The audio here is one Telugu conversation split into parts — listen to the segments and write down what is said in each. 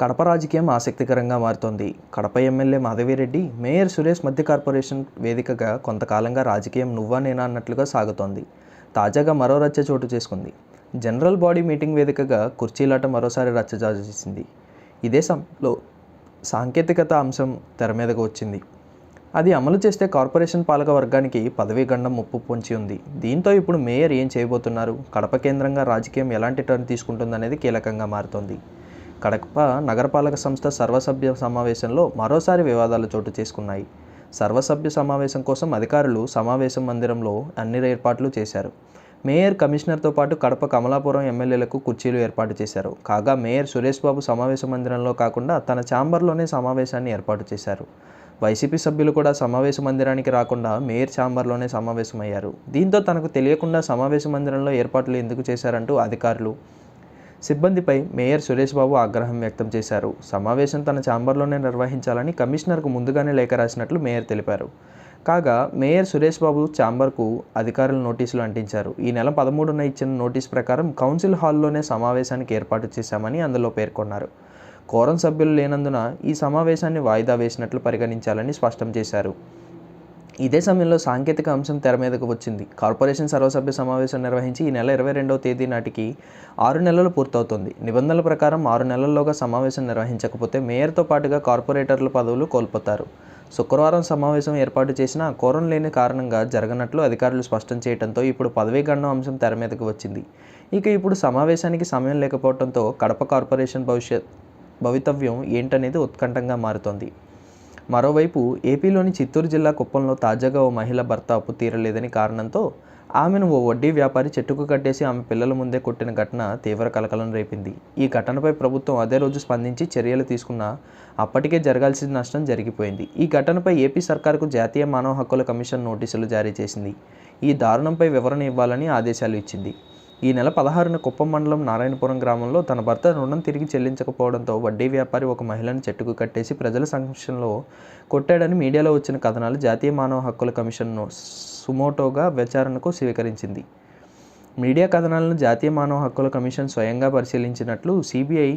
కడప రాజకీయం ఆసక్తికరంగా మారుతోంది. కడప ఎమ్మెల్యే మాధవిరెడ్డి మేయర్ సురేష్ మధ్య కార్పొరేషన్ వేదికగా కొంతకాలంగా రాజకీయం నువ్వా నేనా అన్నట్లుగా సాగుతోంది. తాజాగా మరో రచ్చ చోటు చేసుకుంది. జనరల్ బాడీ మీటింగ్ వేదికగా కుర్చీలాట మరోసారి రచ్చ చేసింది. ఇదే సమయంలో సాంకేతికత అంశం తెర మీదకు వచ్చింది. అది అమలు చేస్తే కార్పొరేషన్ పాలక వర్గానికి పదవీ గండం ముప్పు పొంచి ఉంది. దీంతో ఇప్పుడు మేయర్ ఏం చేయబోతున్నారు? కడప కేంద్రంగా రాజకీయం ఎలాంటి టర్న్ తీసుకుంటుందనేది కీలకంగా మారుతోంది. కడప నగరపాలక సంస్థ సర్వసభ్య సమావేశంలో మరోసారి వివాదాలు చోటు చేసుకున్నాయి. సర్వసభ్య సమావేశం కోసం అధికారులు సమావేశం మందిరంలో అన్ని ఏర్పాట్లు చేశారు. మేయర్ కమిషనర్తో పాటు కడప కమలాపురం ఎమ్మెల్యేలకు కుర్చీలు ఏర్పాటు చేశారు. కాగా మేయర్ సురేష్ బాబు సమావేశ మందిరంలో కాకుండా తన ఛాంబర్లోనే సమావేశాన్ని ఏర్పాటు చేశారు. వైసీపీ సభ్యులు కూడా సమావేశ మందిరానికి రాకుండా మేయర్ ఛాంబర్లోనే సమావేశమయ్యారు. దీంతో తనకు తెలియకుండా సమావేశ మందిరంలో ఏర్పాట్లు ఎందుకు చేశారంటూ అధికారులు సిబ్బందిపై మేయర్ సురేష్ బాబు ఆగ్రహం వ్యక్తం చేశారు. సమావేశం తన ఛాంబర్లోనే నిర్వహించాలని కమిషనర్కు ముందుగానే లేఖ రాసినట్లు మేయర్ తెలిపారు. కాగా మేయర్ సురేష్ బాబు ఛాంబర్కు అధికారులు నోటీసులు అంటించారు. ఈ నెల పదమూడున ఇచ్చిన నోటీస్ ప్రకారం కౌన్సిల్ హాల్లోనే సమావేశానికి ఏర్పాటు చేశామని అందులో పేర్కొన్నారు. కోరం సభ్యులు లేనందున ఈ సమావేశాన్ని వాయిదా వేసినట్లు పరిగణించాలని స్పష్టం చేశారు. ఇదే సమయంలో సాంకేతిక అంశం తెర మీదకు వచ్చింది. కార్పొరేషన్ సర్వసభ్య సమావేశం నిర్వహించి ఈ నెల ఇరవై రెండవ తేదీ నాటికి ఆరు నెలలు పూర్తవుతుంది. నిబంధనల ప్రకారం ఆరు నెలల్లోగా సమావేశం నిర్వహించకపోతే మేయర్తో పాటుగా కార్పొరేటర్ల పదవులు కోల్పోతారు. శుక్రవారం సమావేశం ఏర్పాటు చేసిన కోరం లేని కారణంగా జరగనట్లు అధికారులు స్పష్టం చేయడంతో ఇప్పుడు పదవీ గండం అంశం తెర మీదకు వచ్చింది. ఇక ఇప్పుడు సమావేశానికి సమయం లేకపోవడంతో కడప కార్పొరేషన్ భవిష్యత్ భవితవ్యం ఏంటనేది ఉత్కంఠంగా మారుతోంది. మరోవైపు ఏపీలోని చిత్తూరు జిల్లా కుప్పంలో తాజాగా ఓ మహిళ భర్త అప్పు తీరలేదని కారణంతో ఆమెను ఓ వడ్డీ వ్యాపారి చెట్టుకు కట్టేసి ఆమె పిల్లల ముందే కొట్టిన ఘటన తీవ్ర కలకలం రేపింది. ఈ ఘటనపై ప్రభుత్వం అదే రోజు స్పందించి చర్యలు తీసుకున్నా అప్పటికే జరగాల్సిన నష్టం జరిగిపోయింది. ఈ ఘటనపై ఏపీ సర్కార్కు జాతీయ మానవ హక్కుల కమిషన్ నోటీసులు జారీ చేసింది. ఈ దారుణంపై వివరణ ఇవ్వాలని ఆదేశాలు ఇచ్చింది. ఈ నెల పదహారున కుప్పం మండలం నారాయణపురం గ్రామంలో తన భర్త రుణం తిరిగి చెల్లించకపోవడంతో వడ్డీ వ్యాపారి ఒక మహిళను చెట్టుకు కట్టేసి ప్రజల సంక్షంలో కొట్టాడని మీడియాలో వచ్చిన కథనాలు జాతీయ మానవ హక్కుల కమిషన్ను సుమోటోగా విచారణకు స్వీకరించింది. మీడియా కథనాలను జాతీయ మానవ హక్కుల కమిషన్ స్వయంగా పరిశీలించినట్లు సిబిఐ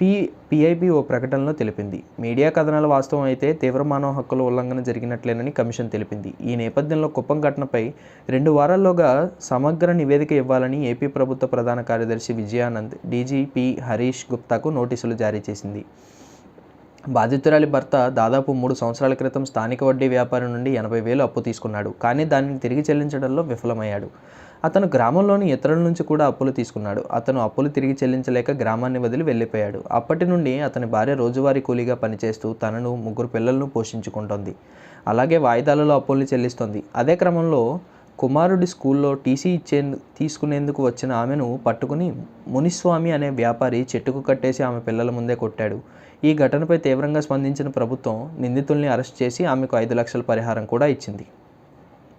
పి పిఐబి ఓ ప్రకటనలో తెలిపింది. మీడియా కథనాల వాస్తవం అయితే తీవ్ర మానవ హక్కుల ఉల్లంఘన జరిగినట్లేనని కమిషన్ తెలిపింది. ఈ నేపథ్యంలో కుప్పం ఘటనపై రెండు వారాల్లోగా సమగ్ర నివేదిక ఇవ్వాలని ఏపీ ప్రభుత్వ ప్రధాన కార్యదర్శి విజయానంద్ డీజీపీ హరీష్ గుప్తాకు నోటీసులు జారీ చేసింది. బాధితురాలి భర్త దాదాపు మూడు సంవత్సరాల క్రితం స్థానిక వడ్డీ వ్యాపారి నుండి ఎనభై వేలు అప్పు తీసుకున్నాడు. కానీ దానిని తిరిగి చెల్లించడంలో విఫలమయ్యాడు. అతను గ్రామంలోని ఇతరుల నుంచి కూడా అప్పులు తీసుకున్నాడు. అతను అప్పులు తిరిగి చెల్లించలేక గ్రామాన్ని వదిలి వెళ్ళిపోయాడు. అప్పటి నుండి అతని భార్య రోజువారీ కూలీగా పనిచేస్తూ తనను ముగ్గురు పిల్లలను పోషించుకుంటోంది. అలాగే వాయిదాలలో అప్పుల్ని చెల్లిస్తోంది. అదే క్రమంలో కుమారుడి స్కూల్లో టీసీ ఇచ్చే తీసుకునేందుకు వచ్చిన ఆమెను పట్టుకుని మునిస్వామి అనే వ్యాపారి చెట్టుకు కట్టేసి ఆమె పిల్లల ముందే కొట్టాడు. ఈ ఘటనపై తీవ్రంగా స్పందించిన ప్రభుత్వం నిందితుల్ని అరెస్ట్ చేసి ఆమెకు ఐదు లక్షల పరిహారం కూడా ఇచ్చింది.